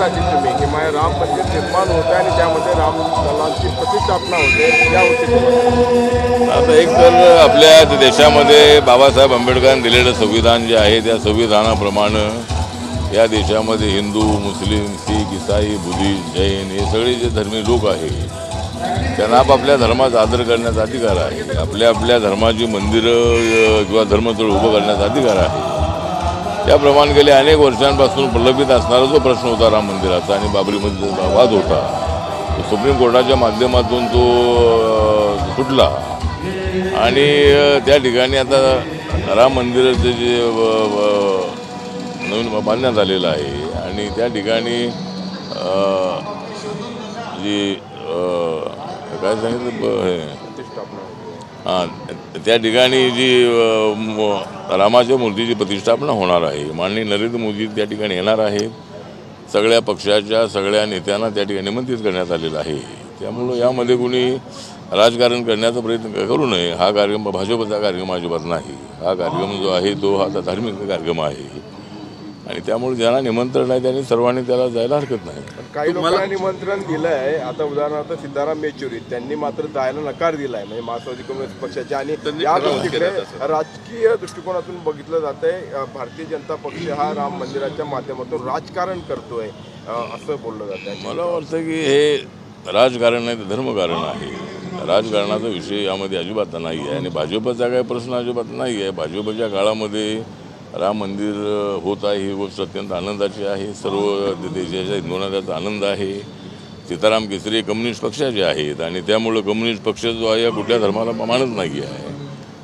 साधी तुम्ही की राम मंदिर निर्माण होतं आणि त्यामध्ये राम दलांची प्रतिष्ठापना होते. यावरती आता एक तर आपल्या देशामध्ये बाबासाहेब आंबेडकरांनी दिलेलं संविधान जे आहे त्या संविधानाप्रमाणे या देशामध्ये हिंदू मुस्लिम शीख इसाई बुद्धिस्ट जैन हे सगळे जे धर्मी लोक आहेत त्यांना आपापल्या धर्माचा आदर करण्याचा अधिकार आहे. आपल्या आपल्या धर्माची मंदिरं किंवा धर्मस्थळ उभं करण्याचा अधिकार आहे. त्याप्रमाणे गेल्या अनेक वर्षांपासून प्रलंबित असणारा जो प्रश्न होता राम मंदिराचा आणि बाबरीमध्ये जो वाद होता तो सुप्रीम कोर्टाच्या माध्यमातून तो सुटला. आणि त्या ठिकाणी आता राम मंदिराचं जे नवीन बांधण्यात आलेलं आहे आणि त्या ठिकाणी जी काय सांगितलं हां त्या ठिकाणी जी रामाच्या मूर्तीची प्रतिष्ठापना होणार आहे. माननीय नरेंद्र मोदी त्या ठिकाणी येणार आहेत. सगळ्या पक्षाच्या सगळ्या नेत्यांना त्या ठिकाणी निमंत्रित करण्यात आलेलं आहे. त्यामुळं यामध्ये कोणी राजकारण करण्याचा प्रयत्न करू नये. हा कार्यक्रम भाजपचा कार्यक्रम अजिबात नाही. हा कार्यक्रम जो आहे तो हा धार्मिक कार्यक्रम आहे. आणि त्यामुळे ज्यांना निमंत्रण आहे त्यांनी सर्वांनी त्याला जायला हरकत नाही. पण काही लोकांना निमंत्रण दिलं आहे आता उदाहरणार्थ सिद्धाराम येचुरी त्यांनी मात्र जायला नकार दिलाय. म्हणजे मार्क्सवादी कम्युनिस्ट पक्षाचे आणि या दृष्टीकडे राजकीय दृष्टिकोनातून बघितलं जातंय अं, भारतीय जनता पक्ष हा राम मंदिराच्या माध्यमातून राजकारण करतोय असं बोललं जात आहे मला वाटतं की हे राजकारण नाही तर धर्मकारण आहे. राजकारणाचा विषय यामध्ये अजिबात नाही आहे. आणि भाजपचा काही प्रश्न अजिबात नाही आहे. भाजपच्या काळामध्ये राम मंदिर होत आहे ही गोष्ट अत्यंत आनंदाची आहे. सर्व देशाच्या हिंदूंना त्याचा आनंद आहे. सीताराम केसरी कम्युनिस्ट पक्षाचे आहेत आणि त्यामुळं कम्युनिस्ट पक्ष जो आहे या कुठल्या धर्माला मानत नाही आहे.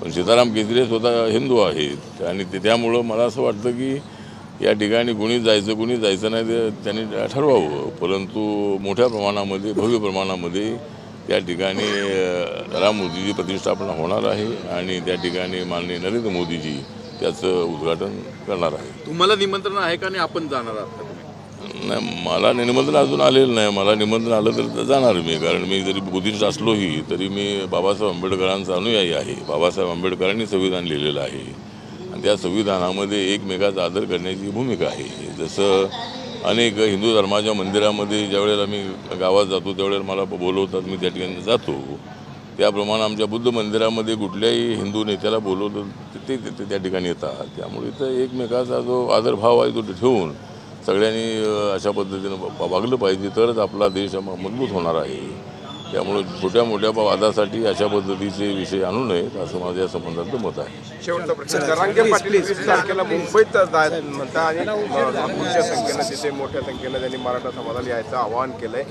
पण सीताराम केसरी स्वतः हिंदू आहेत आणि ते त्यामुळं मला असं वाटतं की या ठिकाणी कुणी जायचं कुणी जायचं नाही ते त्यांनी ठरवावं. परंतु मोठ्या प्रमाणामध्ये भव्य प्रमाणामध्ये त्या ठिकाणी राम मोदीची प्रतिष्ठापना होणार आहे आणि त्या ठिकाणी माननीय नरेंद्र मोदीजी त्याचं उद्घाटन करणार आहे. तुम्हाला निमंत्रण आहे का नाही आपण जाणार आहात नाही मला निमंत्रण अजून आलेलं नाही. मला निमंत्रण आलं तर तर जाणार मी. कारण मी जरी बुद्धिस्ट असलोही तरी मी बाबासाहेब आंबेडकरांचा अनुयायी आहे. बाबासाहेब आंबेडकरांनी संविधान लिहिलेलं आहे. आणि त्या संविधानामध्ये एकमेकाचा आदर करण्याची भूमिका आहे. जसं अनेक हिंदू धर्माच्या मंदिरामध्ये ज्यावेळेला मी गावात जातो त्यावेळेला मला बोलवतात मी त्या ठिकाणी जातो. त्याप्रमाणे आमच्या बुद्ध मंदिरामध्ये कुठल्याही हिंदू नेत्याला बोलवलं ते- ते त्या ठिकाणी येतात. त्यामुळे इथं एकमेकाचा जो आदरभाव आहे तो ठेवून सगळ्यांनी अशा पद्धतीनं वागलं पाहिजे. तरच आपला देश म- मजबूत होणार आहे. त्यामुळे छोट्या मोठ्या वादासाठी अशा पद्धतीचे विषय आणू नयेत असं माझं या संबंधातलं मत आहे. शेवटचा प्रश्न. जरांगे पाटील वीस तारखेला मुंबईत जायला म्हणता आणि अं, नागपूरच्या संख्येनं तिथे मोठ्या संख्येनं त्यांनी मराठा समाजाला यायचं आवाहन केलंय.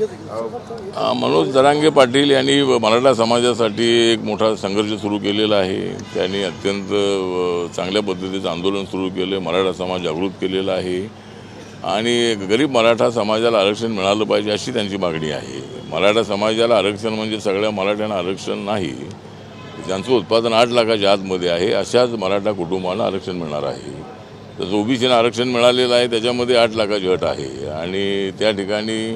मनोज जरांगे पाटील यांनी मराठा समाजासाठी एक मोठा संघर्ष सुरू केलेला आहे. त्यांनी अत्यंत चांगल्या पद्धतीचं आंदोलन सुरू केलं मराठा समाज जागृत केलेला आहे. आणि गरीब मराठा समाजाला आरक्षण मिळालं पाहिजे अशी त्यांची मागणी आहे. मराठा समाजाला आरक्षण म्हणजे सगळ्या मराठ्यांना आरक्षण नाही. ज्यांचं उत्पादन आठ लाखाच्या आतमध्ये आहे अशाच मराठा कुटुंबांना आरक्षण मिळणार आहे. तसं ओबीसीनं आरक्षण मिळालेलं आहे त्याच्यामध्ये आठ लाखाची अट आहे. आणि त्या ठिकाणी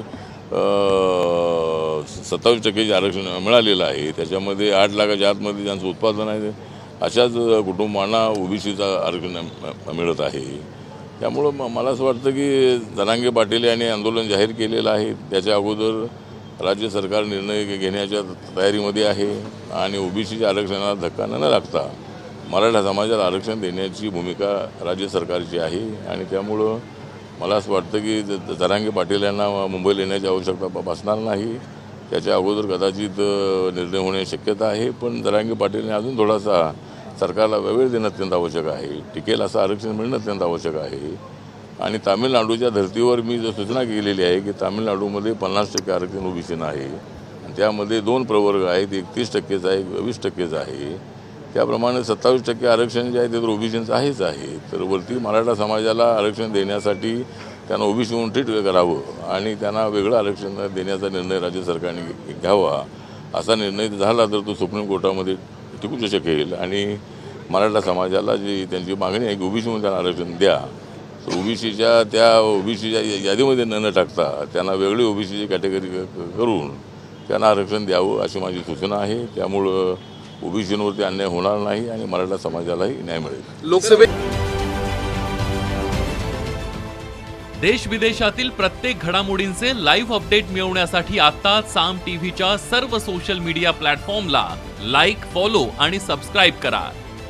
सत्तावीस टक्केचे आरक्षण मिळालेलं आहे त्याच्यामध्ये आठ लाखाच्या आतमध्ये ज्यांचं उत्पादन आहे अशाच कुटुंबांना ओबीसीचं आरक्षण मिळत आहे. त्यामुळं मला असं वाटतं की जनांगे पाटील यांनी आंदोलन जाहीर केलेलं आहे. त्याच्या अगोदर राज्य सरकार निर्णय घे- घेण्याच्या तयारीमध्ये आहे आणि ओबीसीच्या आरक्षणाला धक्का न लागता मराठा समाजाला आरक्षण देण्याची भूमिका राज्य सरकारची आहे. आणि त्यामुळं मला असं वाटतं की ज- जरांगे पाटील यांना मुंबईला येण्याची आवश्यकता भासणार नाही. त्याच्या अगोदर कदाचित निर्णय होण्याची शक्यता आहे पण जरांगे पाटीलने अजून थोडासा सरकारला वेळ देणं अत्यंत आवश्यक आहे. टिकेल असं आरक्षण मिळणं अत्यंत आवश्यक आहे. आणि तामिळनाडूच्या धर्तीवर मी जर सूचना केलेली आहे की तामिळनाडूमध्ये पन्नास टक्के आरक्षण ओबीसीनं आहे. आणि त्यामध्ये दोन प्रवर्ग आहेत एक तीस टक्केचा आहे एक वीस टक्केचा आहे. त्याप्रमाणे सत्तावीस टक्के आरक्षण जे आहे ते तर ओबीसीचं आहेच आहे. तर वरती मराठा समाजाला आरक्षण देण्यासाठी त्यांना ओबीसी म्हणून ट्रीट करावं आणि त्यांना वेगळं आरक्षण देण्याचा निर्णय राज्य सरकारने घ्यावा असा निर्णय झाला तर तो सुप्रीम कोर्टामध्ये टिकूच शकेल. आणि मराठा समाजाला जी त्यांची मागणी आहे की ओबीसीमध्ये त्यांना आरक्षण द्या ओबीसीच्या त्या ओबीसीच्या यादीमध्ये न न टाकता त्यांना वेगळी ओबीसीची कॅटेगरी करून त्यांना आरक्षण द्यावं अशी माझी सूचना आहे. त्यामुळं ओबीसींवरती अन्याय होणार नाही आणि मराठा समाजालाही न्याय मिळेल. लोकसभेत देश विदेशातील प्रत्येक घडामोडींचे लाईव्ह अपडेट मिळवण्यासाठी आता साम टीव्हीच्या सर्व सोशल मीडिया प्लॅटफॉर्मला लाईक फॉलो आणि सबस्क्राईब करा.